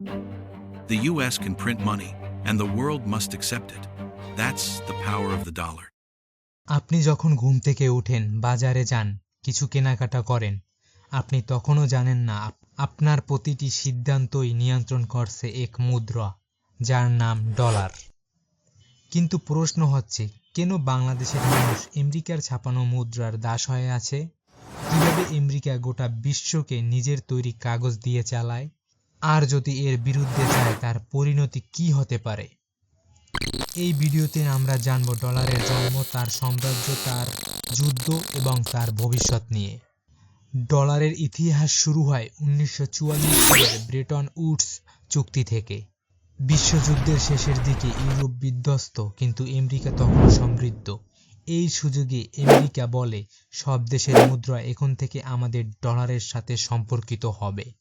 The US can print money, and the world must accept it. That's the power of the dollar. আপনি যখন ঘুম থেকে ওঠেন বাজারে যান কিছু কেনাকাটা করেন আপনি তখনও জানেন না আপনার প্রতিটি সিদ্ধান্তই নিয়ন্ত্রণ করছে এক মুদ্রা যার নাম ডলার কিন্তু প্রশ্ন হচ্ছে কেন বাংলাদেশের মানুষ আমেরিকার ছাপানো মুদ্রার দাস হয়ে আছে কীভাবে আমেরিকা গোটা বিশ্বকে নিজের তৈরি কাগজ দিয়ে চালায় আর যদি এর বিরুদ্ধে যায়, তার পরিণতি কি হতে পারে? এই ভিডিওতে আমরা জানব ডলারের জন্ম, তার সাম্রাজ্য, তার যুদ্ধ এবং তার ভবিষ্যৎ নিয়ে। ডলারের ইতিহাস শুরু হয় উনিশশো সালের ব্রেটন উডস চুক্তি থেকে। বিশ্বযুদ্ধের শেষের দিকে ইউরোপ বিধ্বস্ত, কিন্তু আমেরিকা তখন সমৃদ্ধ। এই সুযোগে আমেরিকা বলে, সব দেশের মুদ্রা এখন থেকে আমাদের ডলারের সাথে সম্পর্কিত হবে।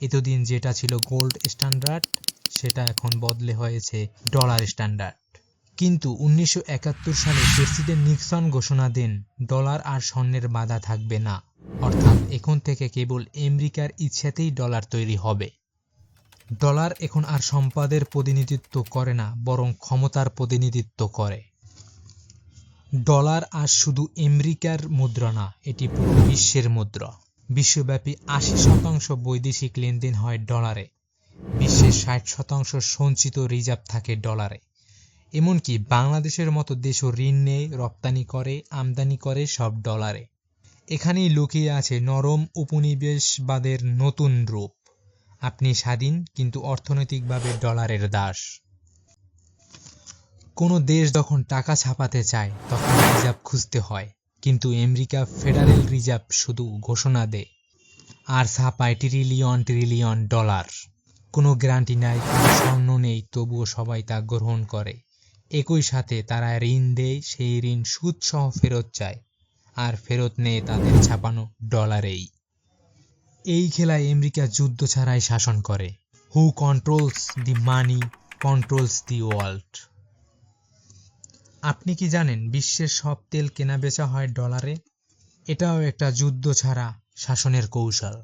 এতদিন যেটা ছিল গোল্ড স্ট্যান্ডার্ড সেটা এখন বদলে হয়েছে ডলার স্ট্যান্ডার্ড কিন্তু উনিশশো একাত্তর সালে প্রেসিডেন্ট নিক্সন ঘোষণা দেন ডলার আর স্বর্ণের বাধা থাকবে না। অর্থাৎ এখন থেকে কেবল আমেরিকার ইচ্ছাতেই ডলার তৈরি হবে। ডলার এখন আর সম্পদের প্রতিনিধিত্ব করে না, বরং ক্ষমতার প্রতিনিধিত্ব করে। ডলার আর শুধু আমেরিকার মুদ্রা না, এটি পুরো বিশ্বের মুদ্রা। বিশ্বব্যাপী আশি শতাংশ বৈদেশিক লেনদেন হয় ডলারে। বিশ্বের ষাট শতাংশ সঞ্চিত রিজার্ভ থাকে ডলারে। এমনকি বাংলাদেশের মতো দেশও ঋণ নেয়, রপ্তানি করে, আমদানি করে সব ডলারে। এখানেই লুকিয়ে আছে নরম উপনিবেশবাদের নতুন রূপ। আপনি স্বাধীন, কিন্তু অর্থনৈতিকভাবে ডলারের দাস। কোনো দেশ যখন টাকা ছাপাতে চায়, তখন রিজার্ভ খুঁজতে হয়। কিন্তু আমেরিকা ফেডারেল রিজার্ভ শুধু ঘোষণা দেয়, আর ছাপায় ট্রিলিয়ন ট্রিলিয়ন ডলার কোনো গ্যারান্টি নাই, কোনো স্বর্ণ নেই, তবুও সবাই তা গ্রহণ করে। একই সাথে তারা ঋণ দেয়, সেই ঋণ সুদসহ ফেরত চায়, আর ফেরত নেয় তাদের ছাপানো ডলারেই এই খেলায় আমেরিকা যুদ্ধ ছাড়াই শাসন করে। Who controls the money controls the world আপনি কি জানেন বিশ্বের সব তেল কেনাবেচা হয় ডলারে? এটাও একটা যুদ্ধ ছাড়া শাসনের কৌশল।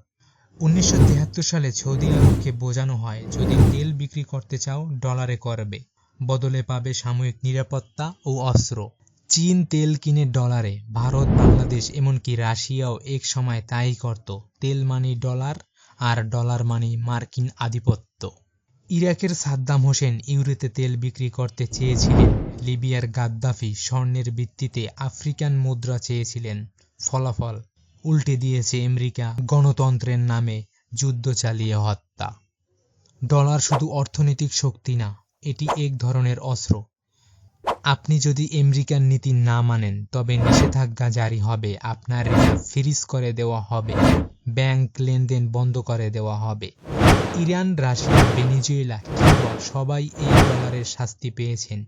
উনিশশো সালে সৌদি আরবকে বোঝানো হয়, যদি তেল বিক্রি করতে চাও, ডলারে করবে। বদলে পাবে সাময়িক নিরাপত্তা ও অস্ত্র। চীন তেল কিনে ডলারে, ভারত, বাংলাদেশ, এমনকি রাশিয়াও এক সময় তাই করত। তেল মানি ডলার আর ডলার মানি মার্কিন আধিপত্য। ইরাকের সাদ্দাম হোসেন ইউরোতে তেল বিক্রি করতে চেয়েছিলেন। লিবিয়ার গাদ্দাফি স্বর্ণের ভিত্তিতে আফ্রিকান মুদ্রা চেয়েছিলেন। ফলাফল উল্টে দিয়েছে আমেরিকা গণতন্ত্রের নামে যুদ্ধ চালিয়ে হত্যা। ডলার শুধু অর্থনৈতিক শক্তি না, এটি এক ধরনের অস্ত্র। আপনি যদি আমেরিকার নীতি না মানেন, তবে নিষেধাজ্ঞা জারি হবে, আপনার রিজার্ভ ফ্রিজ করে দেওয়া হবে, ব্যাংক লেনদেন বন্ধ করে দেওয়া হবে। ইরান, রাশিয়া, ভেনিজুয়েলা কিউবা সবাই এই ডলারের শাস্তি পেয়েছেন।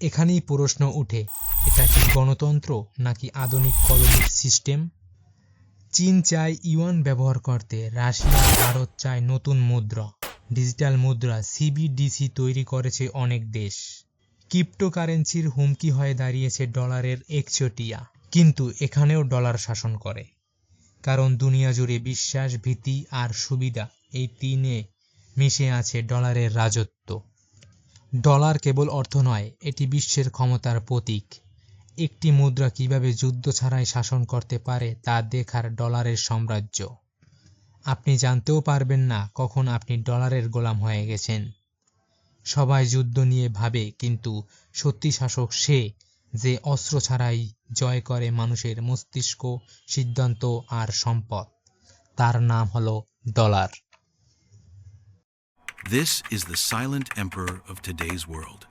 এখানেই প্রশ্ন উঠে, এটা কি গণতন্ত্র নাকি আধুনিক কলোনিক সিস্টেম? চীন চায় ইউয়ান ব্যবহার করতে, রাশিয়া, ভারত চায় নতুন মুদ্রা। ডিজিটাল মুদ্রা, সিবিডিসি তৈরি করেছে অনেক দেশ। ক্রিপ্টোকারেন্সির হুমকি হয়ে দাঁড়িয়েছে ডলারের একচটিয়া, কিন্তু এখানেও ডলার শাসন করে। কারণ দুনিয়া জুড়ে বিশ্বাস, ভীতি আর সুবিধা এই তিনে মিশে আছে ডলারের রাজত্ব। ডলার কেবল অর্থ নয়, এটি বিশ্বের ক্ষমতার প্রতীক। একটি মুদ্রা কীভাবে যুদ্ধ ছাড়াই শাসন করতে পারে তা দেখার ডলারের সাম্রাজ্য। আপনি জানতেও পারবেন না কখন আপনি ডলারের গোলাম হয়ে গেছেন। সবাই যুদ্ধ নিয়ে ভাবে, কিন্তু সত্যি শাসক সে যে অস্ত্র ছাড়াই জয় করে মানুষের মস্তিষ্ক, সিদ্ধান্ত আর সম্পদ। তার নাম হলো dollar. This is the silent emperor of today's world.